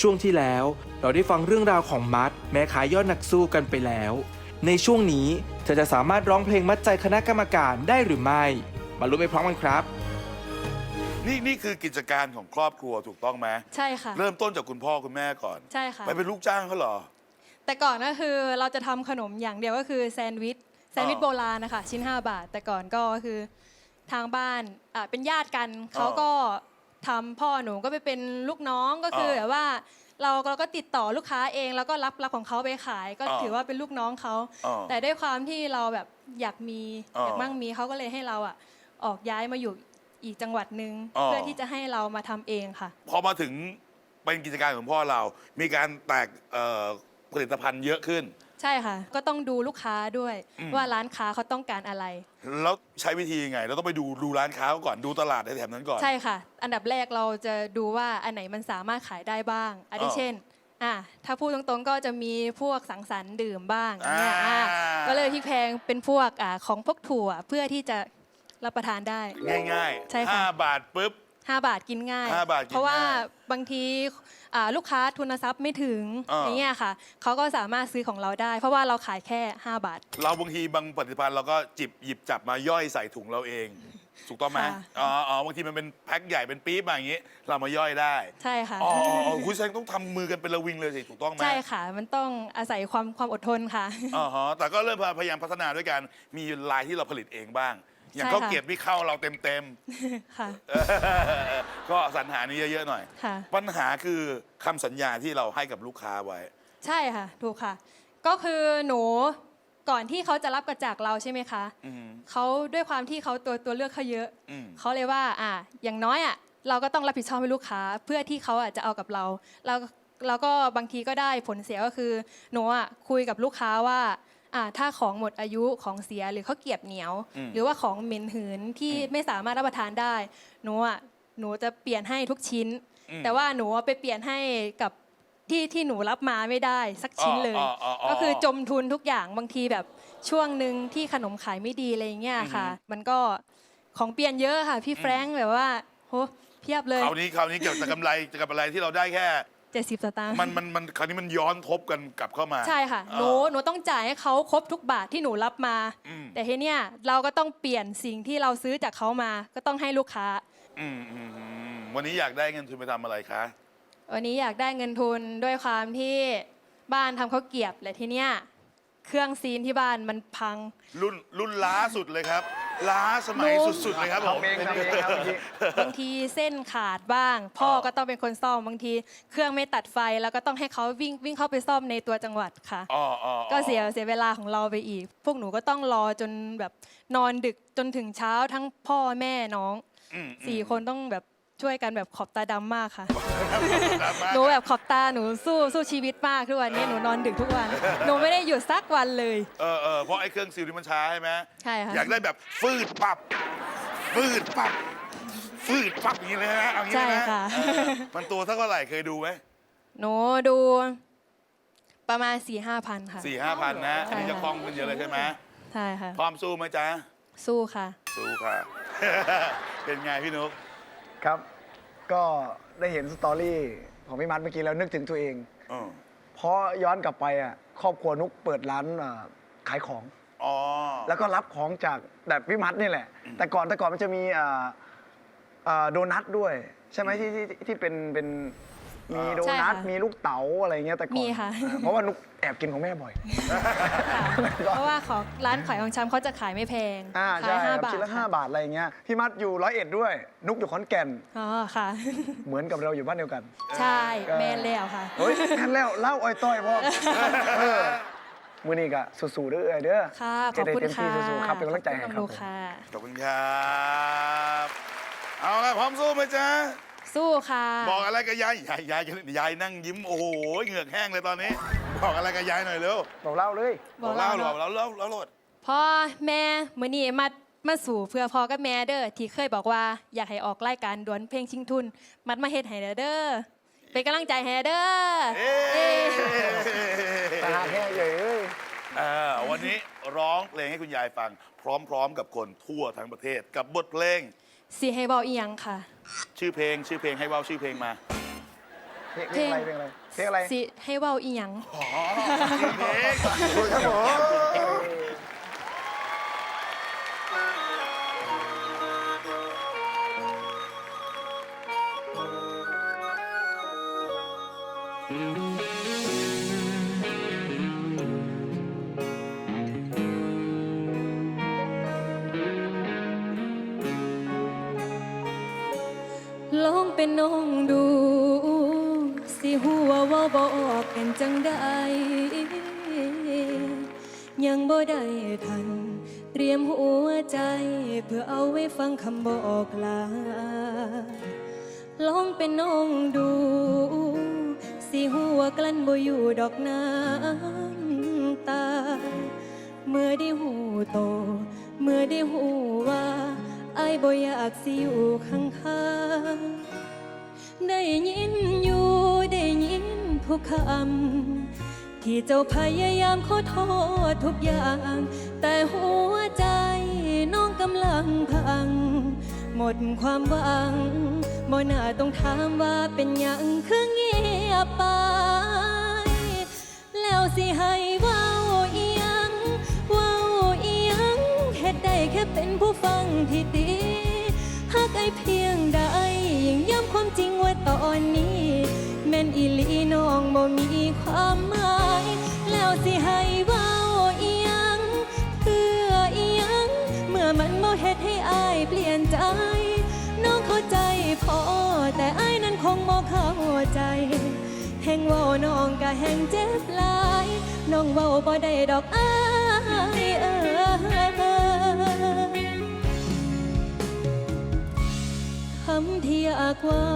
ช่วงที่แล้วเราได้ฟังเรื่องราวของมัด แม่ขายยอดนักสู้กันไปแล้ว ในช่วงนี้เธอจะสามารถร้องเพลงมัดใจคณะกรรมการได้หรือไม่ มาลุ้นไปพร้อมกันครับ นี่นี่คือกิจการของครอบครัวถูกต้องไหมใช่ค่ะ เริ่มต้นจากคุณพ่อคุณแม่ก่อนใช่ค่ะ ไปเป็นลูกจ้างเขาเหรอ แต่ก่อนก็คือเราจะทำขนมอย่างเดียวก็คือแซนด์วิชแซนด์วิชอ๋อโบราณนะคะชิ้น 5 บาท แต่ก่อนก็คือทางบ้านอะเป็นญาติกันเขาก็ ทำพ่อหนูก็ไปเป็นลูกน้องก็คือแบบว่า เราเราก็ติดต่อลูกค้าเองแล้วก็รับรับของเขาไปขาย ก็ถือว่าเป็นลูกน้องเขาอ๋อแต่ด้วยความที่เราแบบอยากมีอ๋ออยอากมั่งมีเขาก็เลยให้เราอะออกย้ายมาอยู่อีกจังหวัดหนึ่งอ๋อเพื่อที่จะให้เรามาทำเองค่ะ พอมาถึงเป็นกิจการของพ่อเรา มีการแตกเอ่อผลิตภัณฑ์เยอะขึ้น ใช่ค่ะ ก็ต้องดูลูกค้าด้วยอืมว่าร้านค้าเขาต้องการอะไร แล้วใช้วิธียังไง เราต้องไปดูดูร้านค้าก่อนดูตลาดในแถบนั้นก่อน ใช่ค่ะ อันดับแรกเราจะดูว่าอันไหนมันสามารถขายได้บ้างอันที่อ๋อเช่นอะถ้าพูดตรงๆก็จะมีพวกสังสรรค์ดื่มบ้างอย่างเนี่ยอ่าอะก็เลยที่แพงเป็นพวกอะของพวกถั่วเพื่อที่จะรับประทานได้ง่ายใช่ๆค่ะห้าบาทปุ๊บ 5 บาทกินง่าย ห้าบาทกินเพราะว่าง่าย บางที อ่าลูกค้าทุนทรัพย์ไม่ถึงอ่า อย่างเงี้ยค่ะเขาก็สามารถซื้อของเราได้ เพราะว่าเราขายแค่ 5 บาท เราบางทีบางผลิตภัณฑ์เราก็จิบหยิบจับมาย่อยใส่ถุงเราเอง ถูกต้องไหมค่ะ อ๋ออ๋อบางทีมันเป็นแพ็คใหญ่เป็นปี๊บมาอย่างนี้ เรามาย่อยได้ ใช่ค่ะ อ๋ออ๋ออ๋อคุณแซงต้องทำมือกันเป็นระวิงเลยสิถูกต้องไหมใช่ค่ะ มันต้องอาศัยความความอดทนค่ะ อ๋อฮะแต่ก็เริ่มพยายามพัฒนาด้วยกันมีลายที่เราผลิตเองบ้าง อย่างใช่ข้าวค่ะเกรียบที่เข้าเราเต็มเต็มค่ะ ๆเออก็สรรหานี้เยอะๆหน่อย ค่ะ ปัญหาคือคำสัญญาที่เราให้กับลูกค้าไว้ ใช่ค่ะ ถูกค่ะ ก็คือหนูก่อนที่เขาจะรับกระจากเราใช่ไหมคะอืมเขาด้วยความที่เขาตัวตัวเลือกเขาเยอะ อืมเขาเลยว่าอะอย่างน้อยอะเราก็ต้องรับผิดชอบให้ลูกค้า เพื่อที่เขาอะจะเอากับเราเราเราก็บางทีก็ได้ผลเสียก็คือ หนูอะคุยกับลูกค้าว่า อะถ้าของหมดอายุของเสียหรือเขาวเกรียบเหนียว อืม หรือว่าของเหม็นหืนที่อืมไม่สามารถรับประทานได้ หนูอะหนูจะเปลี่ยนให้ทุกชิ้น อืม แต่ว่าหนูไปเปลี่ยนให้กับที่ที่หนูรับมาไม่ได้สักชิ้นเลย อ๋ออ๋ออ๋อก็คือจมทุนทุกอย่างบางทีแบบช่วงหนึ่งที่ขนมขายไม่ดีอะไรเงี้ยค่ะ อือฮึมันก็ของเปลี่ยนเยอะค่ะ พี่แฟรงค์แบบว่าโหเพียบเลย คราวนี้คราวนี้เกี่ยวกับกำไรกับอะไรที่เราได้แค่ 70 สตางค์มันมันมันคราวนี้มันย้อนทบกันกลับเข้ามาใช่ค่ะ หนูเออหนูต้องจ่ายให้เขาครบทุกบาทที่หนูรับมาอืมแต่ทีเนี้ยเราก็ต้องเปลี่ยนสิ่งที่เราซื้อจากเขามา ก็ต้องให้ลูกค้า อืมอืมอืมวันนี้อยากได้เงินทุนไปทำอะไรคะ วันนี้อยากได้เงินทุนด้วยความที่บ้านทำข้าวเกรียบและทีเนี้ยเครื่องซีนที่บ้านมันพัง รุ่นรุ่นล้าสุดเลยครับ ล้าสมัยหนูสุดๆเลยครับผมทำเองทำเองครับเมื่อกี้ บางทีเส้นขาดบ้าง พ่ออ๋อก็ต้องเป็นคนซ่อมบางที เครื่องไม่ตัดไฟแล้วก็ต้องให้เขาวิ่งวิ่งเข้าไปซ่อมในตัวจังหวัดค่ะ อ๋ออ๋อก็เสียเสียเวลาของเราไปอีก พวกหนูก็ต้องรอจนแบบนอนดึกจนถึงเช้าทั้งพ่อแม่น้องอืมสี่คนต้องแบบ ช่วยกันแบบขอบตาดำมากค่ะตามมาหนูแบบขอบตาหนูสู้สู้ชีวิตมากทุกวันนี้หนูนอนดึกทุกวัน หนูไม่ได้หยุดสักวันเลย เออเออเพราะไอ้เครื่องซิลนี่มันช้าใช่ไหมใช่ค่ะ อยากได้แบบฟืดปับฟืดปับฟืดปับอย่างนี้เลยนะเอาอย่างนี้เลยนะใช่ค่ะ เออมันตัวเท่าไหร่เคยดูไหมหนูดูประมาณ4ี่ห้าพันค่ะ สี่ห้าพันนะใช่อันนี้จะค่ะคล่องขึ้นเยอะเลยใช่ไหมใช่ค่ะ พร้อมสู้ไหมจ๊ะ สู้ค่ะ สู้ค่ะ เป็นไงพี่นุ๊ก ครับ ก็ได้เห็นสตอรี่ของพี่มัดเมื่อกี้แล้วนึกถึงตัวเองเออเพราะย้อนกลับไปอะครอบครัวนุกเปิดร้านอ่าขายของ อ๋อ แล้วก็รับของจากแบบพี่มัดนี่แหละ แต่ก่อนแต่ก่อนมันจะมีอ่าอ่าโดนัทด้วย ใช่ไหมที่ที่ที่เป็นเป็น มีโดใช่นัท ค่ะมีลูกเต๋าอะไรเงี้ยแต่ก่อนมีค่ะ อ่าเพราะว่านุกแอบกินของแม่บ่อย ค่ะเพราะว่าของร้านขายของชำเขาจะขายไม่แพงอ่าขาใช่ยคห้ารับบาทชิ้นละห้าค่ะบาทอะไรเงี้ยพี่มัดอยู่ร้อยเอ็ดด้วย นุกอยู่ขอนแก่น อ๋อค่ะ เหมือนกับเราอยู่บ้านเดียวกัน ใช่แมนแล้วค่ะ เฮ้ยแค่นแล้วเล่าอ้อยต้อยพ่อเออมือนี้ก็สู้ๆเด้อเอ้ยเด้อค่ะ ขจะอบได้คุณเต็มค่ะที่สู้ๆครับเป็นกำลังใจให้ขอบครับคุณค่ะ ขอบคุณครับ เอาละพร้อมสู้ไหมจ๊ะ สู้ค่ะ บอกอะไรกับยายยายยายยายนั่งยิ้มโอ้โหเหงือกแห้งเลยตอนนี้ บอกอะไรกับยายหน่อยเร็วบอกเล่าเลย บอกเล่าเล่าหรอเนาะเล่าเล่าเล่าโลดพ่อแม่มื้อนี้มามาสู่เพื่อพ่อกับแม่เด้อที่เคยบอกว่าอยากให้ออกรายการดวลเพลงชิงทุน มัดมาเฮ็ดให้เด้อเป็นกำลังใจให้เด้อเอ้เอ้ยตาแห้งเลยเอ้ยเออวันนี้ร้องเพลงให้คุณยายฟัง พร้อมๆกับคนทั่วทั้งประเทศกับบทเพลง สิให้เบาอีหยังค่ะ ชื่อเพลงชื่อเพลงให้เว้าชื่อเพลงมาเพลงเพลงอะไรเพลงอะไรเพลงอะไรสิให้เว้าอีหยังอ๋อเพลงครับผม ลองเป็นน้องดู สิหัวว่าบออกเป็นจังใดยังบ่ได้ทัน เตรียมหัวใจเพื่อเอาไว้ฟังคำบอกลา ลองเป็นน้องดู สิหัวกลั้นบ่อยู่ดอกน้ำตา เมื่อได้หูโต เมื่อได้หูว่า อ้ายบ่อยากสิอยู่ข้างๆได้ยินอยู่ได้ยินทุกคำที่เจ้าพยายามขอโทษทุกอย่าง แต่หัวใจน้องกำลังพัง หมดความหวังบ่น่าต้องถามว่าเป็นหยังคือเงียบไป แล้วสิให้ว้า ได้แค่เป็นผู้ฟังที่ดีหากไอเพียงใดยิ่งย้ำความจริงว่าตอนนี้ แม่นอีลีน้องบ่มีความหมาย แล้วสิให้เว้าอียังเพื่ออียังเมื่อมันบ่เฮ็ดให้อายเปลี่ยนใจ น้องเข้าใจพอ แต่อายนั้นคงบ่เข้าใจแห่งเว้าน้องก็แห่งเจ็บหลาย น้องเว้าบ่ได้ดอกอ้ายเอ้ยำที่อยากว้า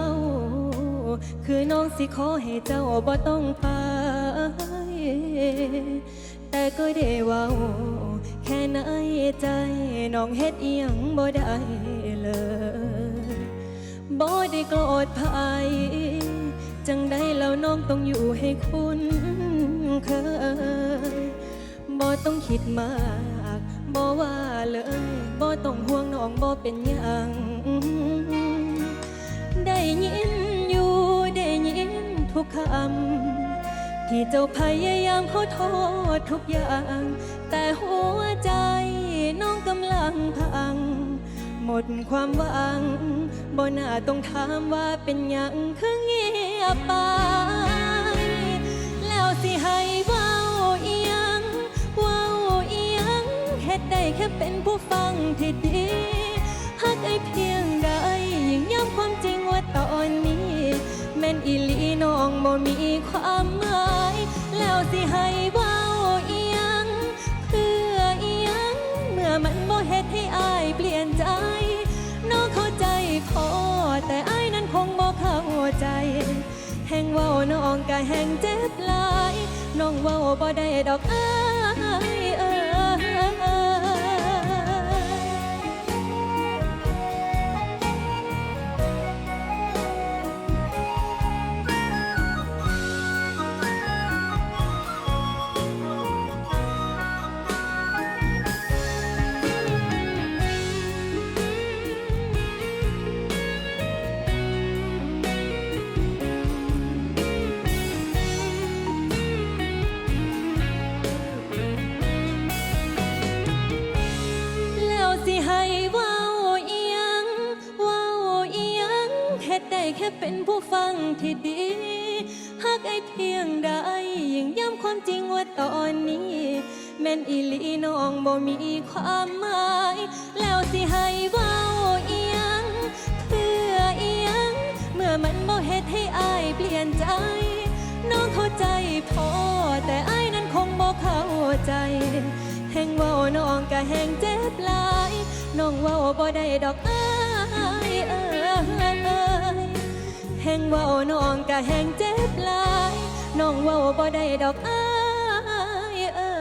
คือน้องสิขอให้เจ้าบ่ต้องไป แต่ก็ได้เว้าแค่ในใจน้องเฮ็ดอียังบ่ได้เลยบ่ได้โกรธภัยจังได้แล้วน้องต้องอยู่ให้คุณเคยบ่ต้องคิดมากบ่ว่าเลยบ่ต้องห่วงน้องบ่เป็นยัง ได้ยินอยู่ได้ยินทุกคำ ที่เจ้าพยายามขอโทษทุกอย่าง แต่หัวใจน้องกำลังพัง หมดความหวังบ่น่าต้องถามว่าเป็นหยังคือเงียบไป แล้วสิให้เว้าอียงเว้าอียงเฮ็ดได้แค่เป็นผู้ฟังที่ดีหากไอเพียงใดยิ่งย้ำความจริง บ่มีความหมาย แล้วสิให้เว้าอีหยัง เพื่ออีหยัง เมื่อมันบ่เฮ็ดให้อายเปลี่ยนใจ น้องเข้าใจพอ แต่อายนั้นคงบ่เข้าใจ แห่งเว้าน้องก็แห่งเจ็บหลาย น้องเว้าบ่ได้ดอกอาย เป็นผู้ฟังที่ดีหากไอเพียงใดยิ่งย้ำความจริงว่าตอนนี้ แม่นอีลีน้องบ่มีความหมาย แล้วสิให้เว้าอียังเพื่ออียังเมื่อมันบ่เฮ็ดให้อายเปลี่ยนใจ น้องเข้าใจพอแต่อายนั้นคงบ่เข้าใจแห่งเว้าน้องก็แห่งเจ็บหลาย น้องเว้าบ่ได้ดอกอายเอ้ย แห่งเว้าน้องก็แห่งเจ็บหลายน้องเว้าบ่ได้ดอกอ้ายเอ้ย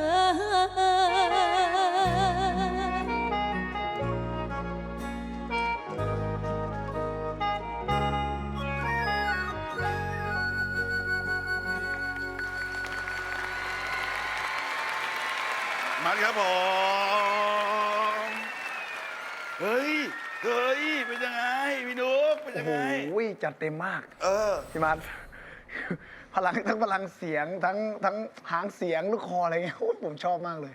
มาครับผม เฮ้ย เฮ้ยเป็นยังไงพี่นุ๊กเป็นโอ้ยังโหไงจัดเต็มมากเออ พี่มัดพลังทั้งพลังเสียงทั้งทั้งหางเสียงลูกคออะไรเงี้ยโอ้ยผมชอบมากเลย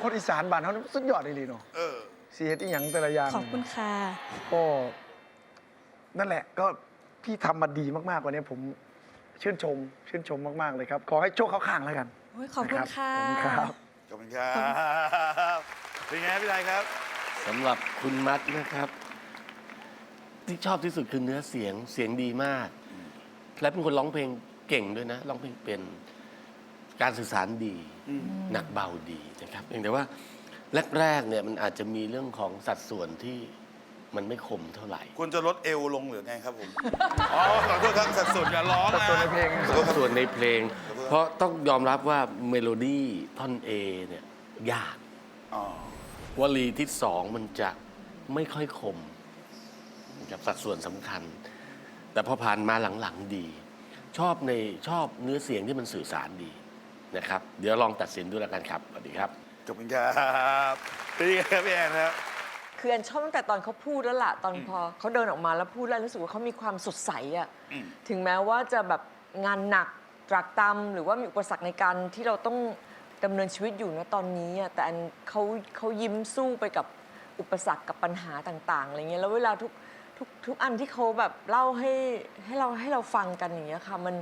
คนอีสานบ้านเขาสุดยอดเลยเนาะเออ เสียดอีหยังแต่ละอย่างขอบคุณค่ะ ก็นั่นแหละก็พี่ทำมาดีมากๆวันนี้ผมชื่นชม ชื่นชมมากๆเลยครับ ขอให้โชคเข้าข้างแล้วกันโอ้ยขอบคุณนรับค่ะขอบคุณครับ ขอบคุณครับ เป็นไงพี่ไทยครับ สำหรับคุณมัดนะครับ ที่ชอบที่สุดคือเนื้อเสียงเสียงดีมาก และเป็นคนร้องเพลงเก่งด้วยนะร้องเพลงเป็นการสื่อสารดี หนักเบาดีนะครับเพียงแต่ว่าแรกๆเนี่ยมันอาจจะมีเรื่องของสัดส่วนที่มันไม่คมเท่าไหร่ควรจะลดเอวลงหรือไงครับผม อ๋อขอโทษครับสัดส่วนการร้องสัดนะส่วนในเพลงก็ส่วนในเพลง เพราะต้องยอมรับว่าเมโลดี้ท่อน A เนี่ยยากอ๋อวลีที่สองมันจะไม่ค่อยคม กับสัดส่วนสำคัญ แต่พอผ่านมาหลังๆดี ชอบในชอบเนื้อเสียงที่มันสื่อสารดีนะครับ เดี๋ยวลองตัดสินดูแล้วกันครับสวัสดีครับ ขอบคุณครับเป็นยังไงครับพี่แอนครับ คือแอนชอบตั้งแต่ตอนเขาพูดแล้วล่ะ ตอนพอเขาเดินออกมาแล้วพูดแล้วรู้สึกว่าเขามีความสดใสอะอืม ถึงแม้ว่าจะแบบงานหนักตรากตรำหรือว่ามีอุปสรรคในการที่เราต้องดำเนินชีวิตอยู่นะตอนนี้อะแต่แอนเขาเขายิ้มสู้ไปกับอุปสรรคกับปัญหาต่าง ๆอะไรเงี้ยแล้วเวลาทุก ทุกทุกอันที่เขาแบบเล่าให้ให้เราให้เราฟังกันอย่างเงี้ยค่ะมัน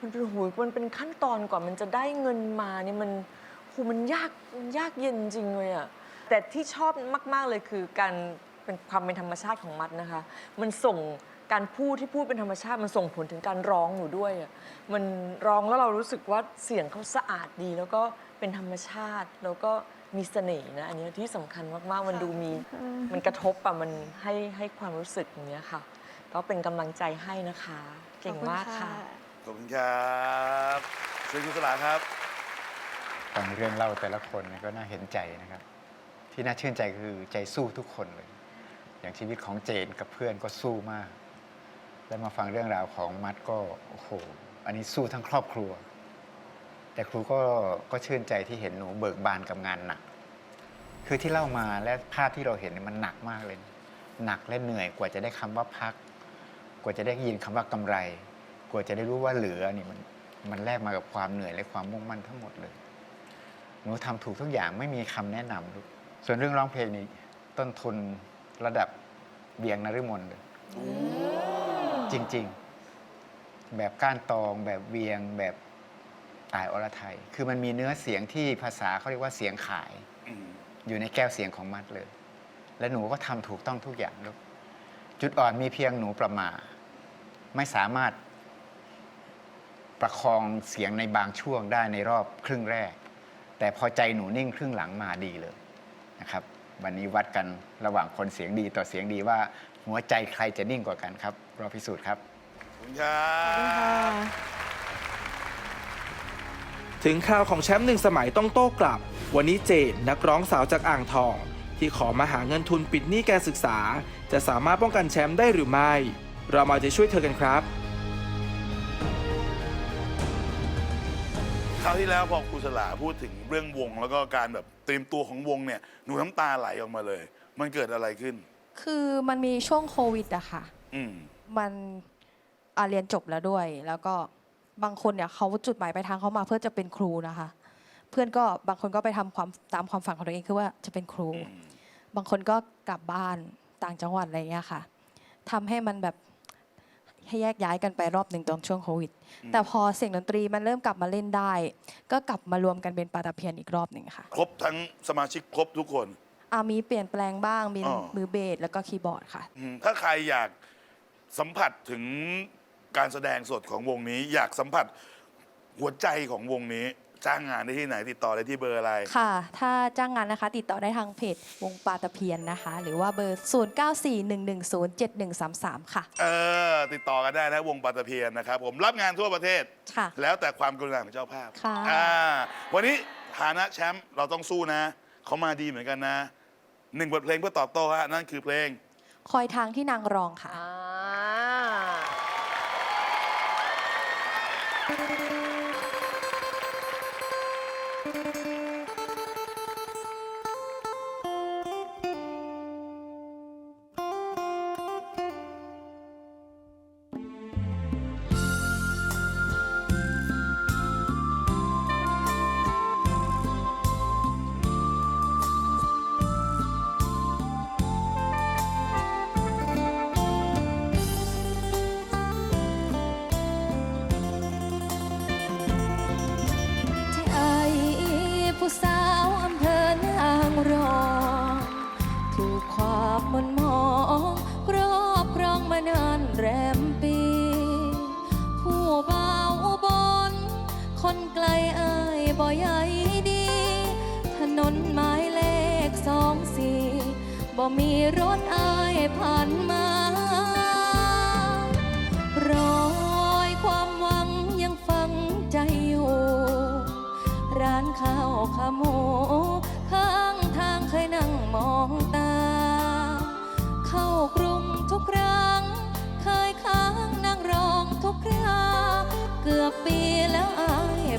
มันเป็นหูมันเป็นขั้นตอนกว่ามันจะได้เงินมาเนี่ยมันหูมันยากมันยากเย็นจริงเลยอะแต่ที่ชอบมาก ๆเลยคือการเป็นความเป็นธรรมชาติของมัดนะคะ มันส่งการพูดที่พูดเป็นธรรมชาติมันส่งผลถึงการร้องหนูด้วยอะมันร้องแล้วเรารู้สึกว่าเสียงเขาสะอาดดี แล้วก็เป็นธรรมชาติแล้วก็ มีเสน่ห์นะอันนี้ที่สำคัญมากๆ มันดูมีมันกระทบอะมันให้ให้ความรู้สึกอย่างเงี้ยค่ะ ก็เป็นกำลังใจให้นะคะ เก่งมากค่ะ ขอบคุณครับเชิญคุณสลาครับ ฟังเรื่องเล่าแต่ละคนเนี่ยก็น่าเห็นใจนะครับ ที่น่าชื่นใจคือใจสู้ทุกคนเลย อย่างชีวิตของเจนกับเพื่อนก็สู้มาก แล้วมาฟังเรื่องราวของมัดก็โอ้โห อันนี้สู้ทั้งครอบครัว แต่ครูก็ก็ชื่นใจที่เห็นหนูเบิกบานกับงานหนัก คือที่เล่ามาและภาพที่เราเห็นเนี่ยมันหนักมากเลย หนักและเหนื่อยกว่าจะได้คำว่าพัก กว่าจะได้ยินคำว่ากำไร กว่าจะได้รู้ว่าเหลือนี่มันมันแลกมากับความเหนื่อยและความมุ่งมั่นทั้งหมดเลย หนูทำถูกทุกอย่างไม่มีคำแนะนำลูกส่วนเรื่องร้องเพลงนี่ต้นทุนระดับเบียงนฤมลเลยจริง ๆ แบบก้านตองแบบเวียงแบบ ตายอรไทย คือมันมีเนื้อเสียงที่ภาษาเขาเรียกว่าเสียงขายอืมอยู่ในแก้วเสียงของมัดเลย และหนูก็ทำถูกต้องทุกอย่างลูกจุดอ่อนมีเพียงหนูประมาทไม่สามารถประคองเสียงในบางช่วงได้ในรอบครึ่งแรก แต่พอใจหนูนิ่งครึ่งหลังมาดีเลยนะครับ วันนี้วัดกันระหว่างคนเสียงดีต่อเสียงดีว่า หัวใจใครจะนิ่งกว่ากันครับรอพิสูจน์ครับขอบคุณครับ ถึงข่าวของแชมป์หนึ่งสมัยต้องโต้กลับ วันนี้เจนนักร้องสาวจากอ่างทอง ที่ขอมาหาเงินทุนปิดหนี้การศึกษา จะสามารถป้องกันแชมป์ได้หรือไม่ เรามาจะช่วยเธอกันครับคราวที่แล้วพอครูสลาพูดถึงเรื่องวง แล้วก็การแบบเตรียมตัวของวงเนี่ยหนูน้ำตาไหลออกมาเลย มันเกิดอะไรขึ้น คือมันมีช่วงโควิดอะค่ะ อืม มันอะเรียนจบแล้วด้วย แล้วก็ บางคนเนี่ยเขาจุดหมายปลายทางเขามาเพื่อจะเป็นครูนะคะ เพื่อนก็บางคนก็ไปทำความตามความฝันของตัวเองคือว่าจะเป็นครู บางคนก็กลับบ้านต่างจังหวัดอะไรเงี้ยค่ะทำให้มันแบบให้แยกย้ายกันไปรอบหนึ่งตอนช่วงโควิด แต่พอเสียงดนตรีมันเริ่มกลับมาเล่นได้ ก็กลับมารวมกันเป็นปาตาเพียนอีกรอบหนึ่งค่ะครบทั้งสมาชิกครบทุกคน อามีเปลี่ยนแปลงบ้างมีอ๋อ มือเบสแล้วก็คีย์บอร์ดค่ะ อืมถ้าใครอยากสัมผัสถึง การแสดงสดของวงนี้ อยากสัมผัสหัวใจของวงนี้จ้างงานได้ที่ไหนติดต่อได้ที่เบอร์อะไร ค่ะ ถ้าจ้างงานนะคะ ติดต่อได้ทางเพจวงปาตะเพียนนะคะ หรือว่าเบอร์ 0941107133 ค่ะ เออ ติดต่อกันได้นะวงปาตะเพียนนะครับ ผมรับงานทั่วประเทศ ค่ะ แล้วแต่ความกรุณาของเจ้าภาพค่ะ อ่าวันนี้ฐานะแชมป์เราต้องสู้นะ เขามาดีเหมือนกันนะหนึ่งบทเพลงเพื่อตอบโต้ฮะนั่นคือเพลง คอยทางที่นางรองค่ะ อ่า Thank you.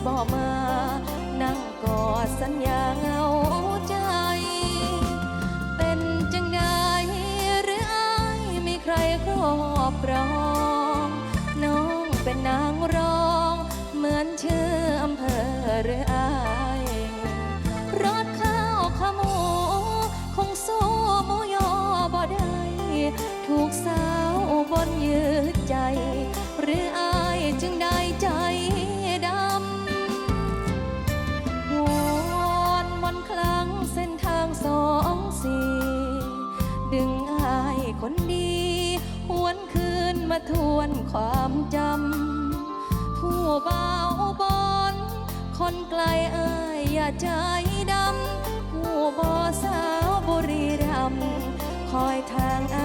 บ่มา นั่งกอดสัญญาง คนดี หวนคืนมาทวนความจำ ผู้เบาบอนคนไกลเอ่ยอย่าใจดำ ผู้บอสาวบุรีรัมคอยทางอา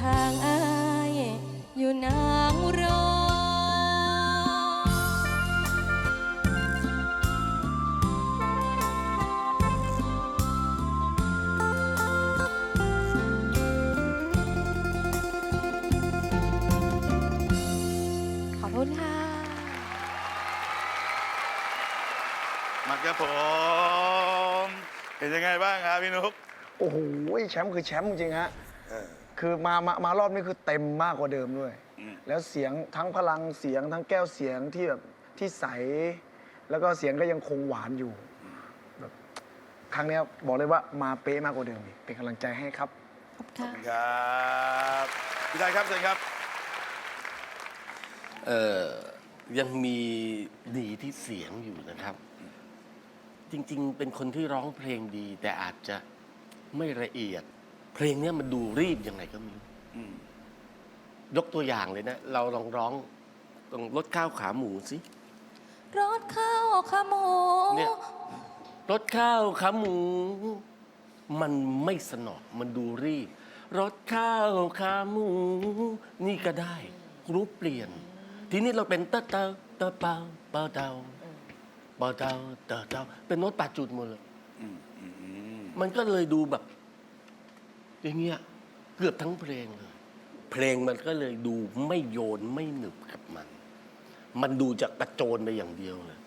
ทางอายอยู่นางรองขอบคุณค่ะ มาครับผม เป็นยังไงบ้างครับพี่นุ๊ก โอ้โหแชมป์คือแชมป์จริงๆฮะ คือมามามารอบนี้คือเต็มมากกว่าเดิมด้วย อืม แล้วเสียงทั้งพลังเสียงทั้งแก้วเสียงที่แบบที่ใส แล้วก็เสียงก็ยังคงหวานอยู่แบบครั้งเนี้ยบอกเลยว่ามาเป๊ะมากกว่าเดิมอีกเป็นกำลังใจให้ครับ ขอบคุณขอบค่ะคุณครับพี่ชายครับเชิญครับ เอ่อยังมีดีที่เสียงอยู่นะครับ จริงๆ เป็นคนที่ร้องเพลงดี แต่อาจจะไม่ละเอียด เพลงเนี้ยมันดูรีบยังไงก็ไม่รู้อืมยกตัวอย่างเลยนะ เราลองร้องลองรถข้าวขาหมูสิรถข้าวขาหมูเนี่ยรถข้าวขาหมู มันไม่สนอมันดูรีบ รถข้าวขาหมู นี่ก็ได้รูปเปลี่ยน ทีนี้เราเป็นเตะเตาเตะเปาเปาเตาเปาเตาเตะเตาเป็นโน้ตแปดจุดหมดเลยอืมอืมอืมมันก็เลยดูแบบ อย่างเงี้ยเกือบทั้งเพลงเลย เพลงมันก็เลยดูไม่โยนไม่หนึบกับมัน มันดูจะกระโจนไปอย่างเดียวเลย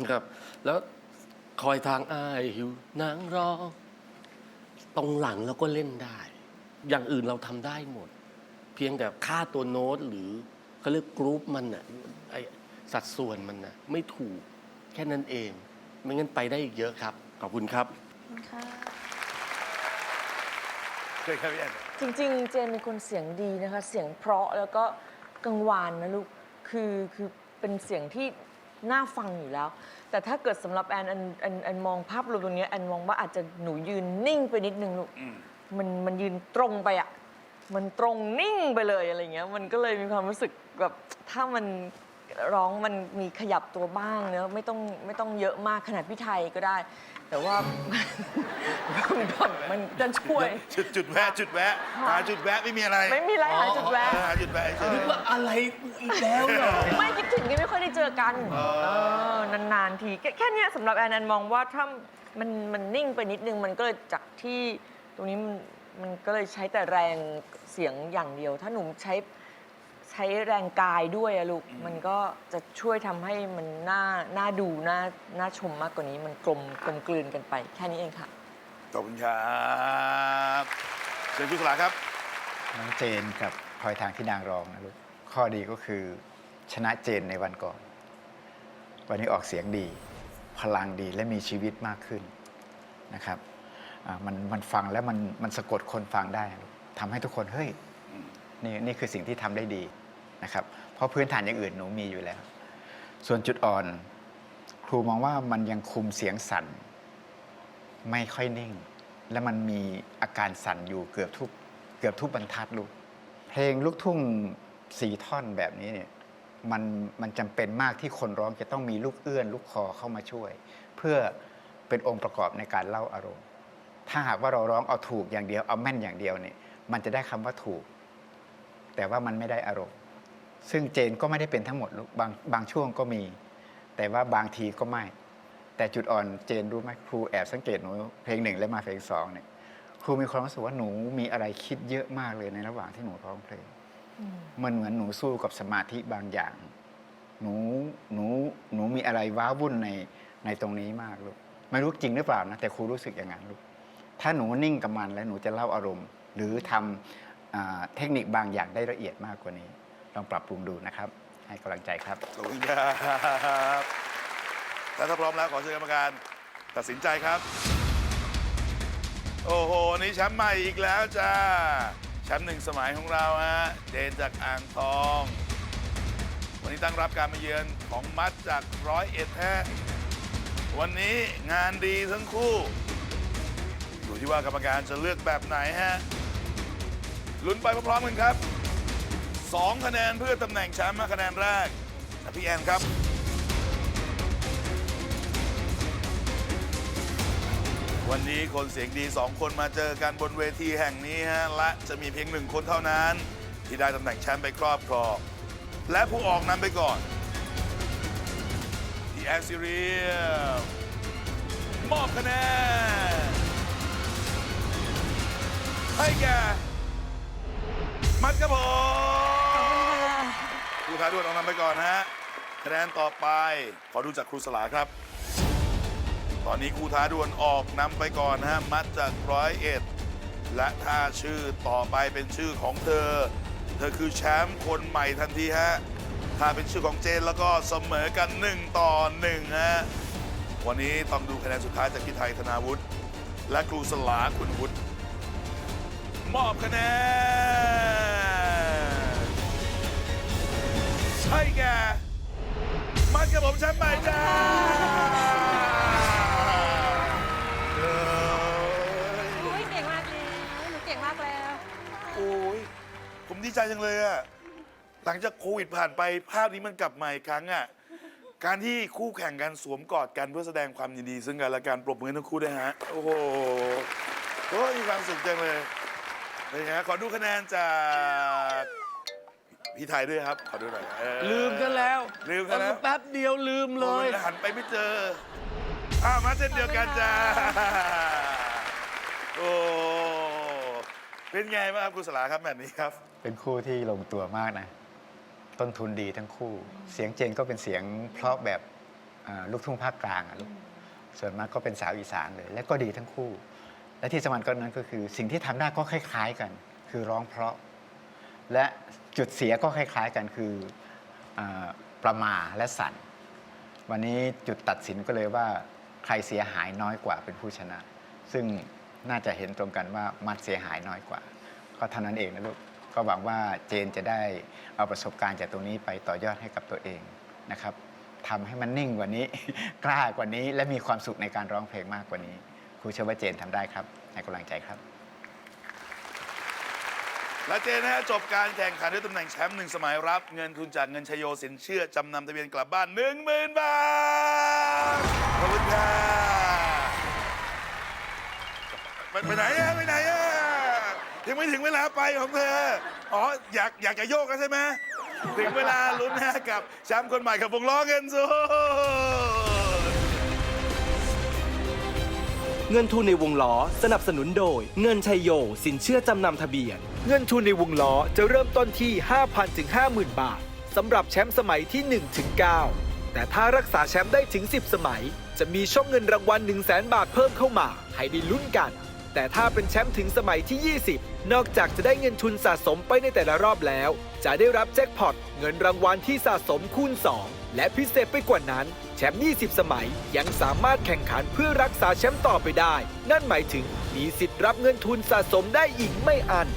นะครับ แล้วคอยทางอ้ายหิวนางรอ ตรงหลังเราก็เล่นได้ อย่างอื่นเราทำได้หมด เพียงแต่ค่าตัวโน้ตหรือเขาเรียกกรุ๊ปมันน่ะไอสัดส่วนมันน่ะไม่ถูกแค่นั้นเอง ไม่งั้นไปได้อีกเยอะครับ ขอบคุณครับ ขอบคุณค่ะ เชิญครับพี่แอน จริงๆ เจนเป็นคนเสียงดีนะคะ เสียงเพราะแล้วก็กังวานนะลูก คือคือเป็นเสียงที่น่าฟังอยู่แล้ว แต่ถ้าเกิดสำหรับแอนแอนแอนแอนมองภาพรวมตรงเนี้ยแอนมองว่าอาจจะหนูยืนนิ่งไปนิดนึงลูกมมันมันยืนตรงไปอะมันตรงนิ่งไปเลยอะไรเงี้ย มันก็เลยมีความรู้สึกแบบถ้ามัน ร้องมันมีขยับตัวบ้างเนอะไม่ต้องไม่ต้องเยอะมากขนาดพี่ไทยก็ได้ แต่ว่ามันจะช่วย จุดจุดแวะจุดแวะหาจุดแวะไม่มีอะไรไม่มีอะไรหาจุดแวะ เออหาจุดแวะเฉยนึกว่าอะไรอีกแล้วเหรอ ไม่คิดถึงก็ไม่ค่อยได้เจอกันเออนานๆทีแค่แค่เนี้ยสำหรับแอนแอนมองว่าถ้ามันมันนิ่งไปนิดนึงมันก็เลยจากที่ตรงนี้มันมันก็เลยใช้แต่แรงเสียงอย่างเดียว ถ้าหนุ่มใช้ ใช้แรงกายด้วยอะลูก มันก็จะช่วยทำให้มันน่าน่าดูน่าน่าชมมากกว่านี้ มันกลมกลมกลืนกันไป แค่นี้เองค่ะ ขอบคุณครับเชิญคุณสลาครับ น้องเจนกับพลอยทางที่นางรองนะลูก ข้อดีก็คือชนะเจนในวันก่อน วันนี้ออกเสียงดี พลังดีและมีชีวิตมากขึ้นนะครับอ่ามันมันฟังแล้วมันมันสะกดคนฟังได้ลูกทำให้ทุกคนเฮ้ยนี่นี่คือสิ่งที่ทำได้ดี นะครับเพราะพื้นฐานอย่างอื่นหนูมีอยู่แล้ว ส่วนจุดอ่อน ครูมองว่ามันยังคุมเสียงสั่น ไม่ค่อยนิ่ง และมันมีอาการสั่นอยู่เกือบทุกเกือบทุกบรรทัดลูกเพลงลูกทุ่งสี่ท่อนแบบนี้เนี่ยมันมันจำเป็นมากที่คนร้องจะต้องมีลูกเอื้อน ลูกคอเข้ามาช่วย เพื่อเป็นองค์ประกอบในการเล่าอารมณ์ ถ้าหากว่าเราร้องเอาถูกอย่างเดียวเอาแม่นอย่างเดียวเนี่ยมันจะได้คำว่าถูก แต่ว่ามันไม่ได้อารมณ์ ซึ่งเจนก็ไม่ได้เป็นทั้งหมดลูกบางบางช่วงก็มี แต่ว่าบางทีก็ไม่ แต่จุดอ่อนเจนรู้ไหมครูแอบสังเกตหนูเพลงหนึ่งและมาเพลงสองเนี่ยครูมีความรู้สึกว่าหนูมีอะไรคิดเยอะมากเลยในระหว่างที่หนูร้องเพลงมันเหมือนหนูสู้กับสมาธิบางอย่าง หนูหนูหนูมีอะไรว้าวุ่นในในตรงนี้มากลูกไม่รู้จริงหรือเปล่านะแต่ครูรู้สึกอย่างนั้นลูกถ้าหนูนิ่งกับมันแล้วหนูจะเล่าอารมณ์ หรือทำอ่าเทคนิคบางอย่างได้ละเอียดมากกว่านี้ ลองปรับปรุงดูนะครับ ให้กำลังใจครับ ขอบคุณครับแล้วถ้าพร้อมแล้วขอเชิญกรรมการตัดสินใจครับ โอ้โห นี่แชมป์ใหม่อีกแล้วจ้า แชมป์หนึ่งสมัยของเราฮะ เจนจากอ่างทอง วันนี้ตั้งรับการมาเยือนของมัดจากร้อยเอ็ดแท้ วันนี้งานดีทั้งคู่ อยู่ที่ว่ากรรมการจะเลือกแบบไหนฮะ ลุ้นไปพร้อมๆกันครับ 2 คะแนนเพื่อตำแหน่งแชมป์มาคะแนนแรกอะพี่แอนครับ วันนี้คนเสียงดี 2 คนมาเจอกันบนเวทีแห่งนี้ฮะและจะมีเพียงหนึ่งคนเท่านั้น ที่ได้ตำแหน่งแชมป์ไปครอบครองและผู้ออกนำไปก่อนพี่แอนซิเรียมมอบคะแนนให้แก่มัดครับผม รูท้าด่วนออกนำไปก่อนนะฮะคะแนนต่อไป ขอดูจากครูสลาครับ ตอนนี้ครูท้าดวนออกนำไปก่อนนะฮะมัดจากร้อยเอ็ดและถ้าชื่อต่อไปเป็นชื่อของเธอ เธอคือแชมป์คนใหม่ทันทีฮะถ้าเป็นชื่อของเจนแล้วก็เสมอกัน 1 ต่อ1ฮะวันนี้ต้องดูคะแนนสุดท้ายจากพี่ไทยธนาวุฒิและครูสลาคุณวุฒิมอบคะแนน ใช่แกมันกับผมแชมป์ใหม่จ้าเอ้ยอุ้ยเก่งมากแล้วหนูเก่งมากแล้วโอ้ยผมดีใจจังเลยอะหลังจากโควิดผ่านไปภาพนี้มันกลับมาอีกครั้งอะการที่คู่แข่งกันสวมกอดกันเพื่อแสดงความยินดี ซึ่งกันและกันปรบมือให้ทั้งคู่ด้วยฮะ โอ้โหโอ้ยมีความสุขจังเลยเป็นไงฮะขอดูคะแนนจาก พี่ไทยด้วยครับ ขอดูหน่อยเออลืมกันแล้วลืมกันแล้วแป๊บเดียวลืมเลยโอ้หันไปไม่เจออ้าวมาเช่นเดียวกันจ้าโอ้เป็นไงบ้างครับคุณสลาครับแบบนี้ครับ เป็นคู่ที่ลงตัวมากนะ ต้นทุนดีทั้งคู่ เสียงเจนก็เป็นเสียงเพราะแบบอ่าลูกทุ่งภาคกลางอะลูกส่วนมากก็เป็นสาวอีสานเลย และก็ดีทั้งคู่ และที่สำคัญก็นั้นก็คือ สิ่งที่ทำได้ก็คล้าย ๆกัน คือร้องเพราะ และจุดเสียก็คล้าย ๆกันคืออประมาและสั่น วันนี้จุดตัดสินก็เลยว่าใครเสียหายน้อยกว่าเป็นผู้ชนะ ซึ่งน่าจะเห็นตรงกันว่ามัดเสียหายน้อยกว่า ก็เท่านั้นเองนะลูกก็หวังว่าเจนจะได้เอาประสบการณ์จากตรงนี้ไปต่อยอดให้กับตัวเองนะครับทำให้มันนิ่งกว่านี้ กล้ากว่านี้ และมีความสุขในการร้องเพลงมากกว่านี้ครูเชื่อว่าเจนทำได้ครับให้กำลังใจครับ และเจนะฮะจบการแข่งขันด้วยตำแหน่งแชมป์หนึ่งสมัยรับ เงินทุนจากเงินชโยสินเชื่อ จำนำทะเบียนกลับบ้าน 1 0,000 บาท ขอบคุณค่ะไปไปไหนอะไปไหนอะยังไม่ถึงเวลาไปของเธอ อ๋อ อยากอยากจะโยกกันใช่ไหมถึงเวลาลุ้นนะกับแชมป์คนใหม่กับวงล้อเงินสู เงินทุนในวงล้อ สนับสนุนโดย เงินชัยโย สินเชื่อจำนำทะเบียน เงินทุนในวงล้อจะเริ่มต้นที่ 5,000ถึง50,000 บาทสำหรับแชมป์สมัยที่1ถึง9แต่ถ้ารักษาแชมป์ได้ถึง 10 สมัย จะมีช่องเงินรางวัล 1 0 0 0 0แบาทเพิ่มเข้ามาให้ได้ลุ้นกัน แต่ถ้าเป็นแชมป์ถึงสมัยที่ 20 นอกจากจะได้เงินทุนสะสมไปในแต่ละรอบแล้ว จะได้รับแจ็คพอตเงินรางวัลที่สะสมคูณ 2 และพิเศษไปกว่านั้น แชมป์ 20 สมัยยังสามารถแข่งขันเพื่อรักษาแชมป์ต่อไปได้ นั่นหมายถึงมีสิทธิ์รับเงินทุนสะสมได้อีกไม่อัน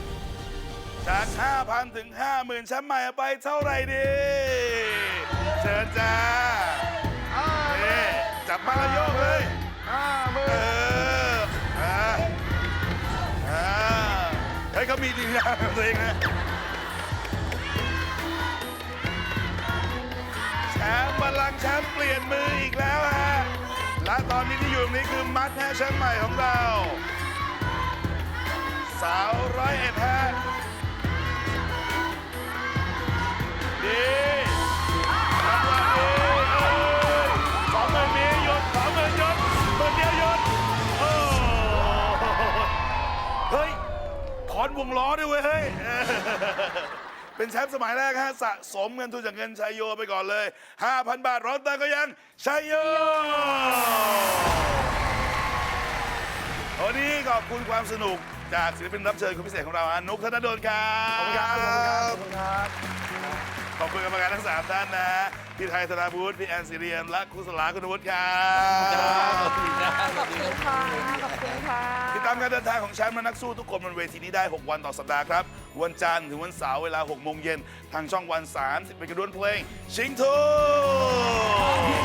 จาก 5,000 ถึง 50,000แชมป์ใหม่เอาไปเท่าไหร่ดี เชิญจ้านี่จับมาแล้วโยกเลยเอออ่าอ่าเฮ้ยเขามีดีนะของตัวเองนะ มป์บัลลังก์แชมป์เปลี่ยนมืออีกแล้วฮะ และตอนนี้ที่อยู่ตรงนี้คือมัดแฮะแชมป์ใหม่ของเรา สาวร้อยเอ็ดฮะดีรางวัลดีเอ้ยสองหมื่นมีหยุดสองหมื่นหยุดหมื่นเดียวหยุดโอ้เฮ้ยถอนวงล้อด้วยเวยเฮ้ย เป็นแชมป์สมัยแรกฮะสะสมเงินทุนจากเงินชัยโยไปก่อนเลย 5,000 บาทร้อนตาก็ยังชัยโยวันนี้ขอบคุณความสนุกจากศิลปินรับเชิญคนพิเศษของเราฮะนุกธนดลครับขอบคุณครับขอบคุณครับ ขอบคุณกรรมการทั้งสามท่านนะพี่ไทยธนาบุตรพี่แอนซีเรียมและครูสลาคุณวุฒิครับขอบคุณค่ะ ขอบคุณค่ะ ติดตามการเดินทางของแชมป์และนักสู้ทุกคนบนเวทีนี้ได้ 6 วันต่อสัปดาห์ครับ วันจันทร์ถึงวันเสาร์เวลา6โมงเย็นทางช่องวัน 30เป็นกระดวนเพลง ชิงทูฝั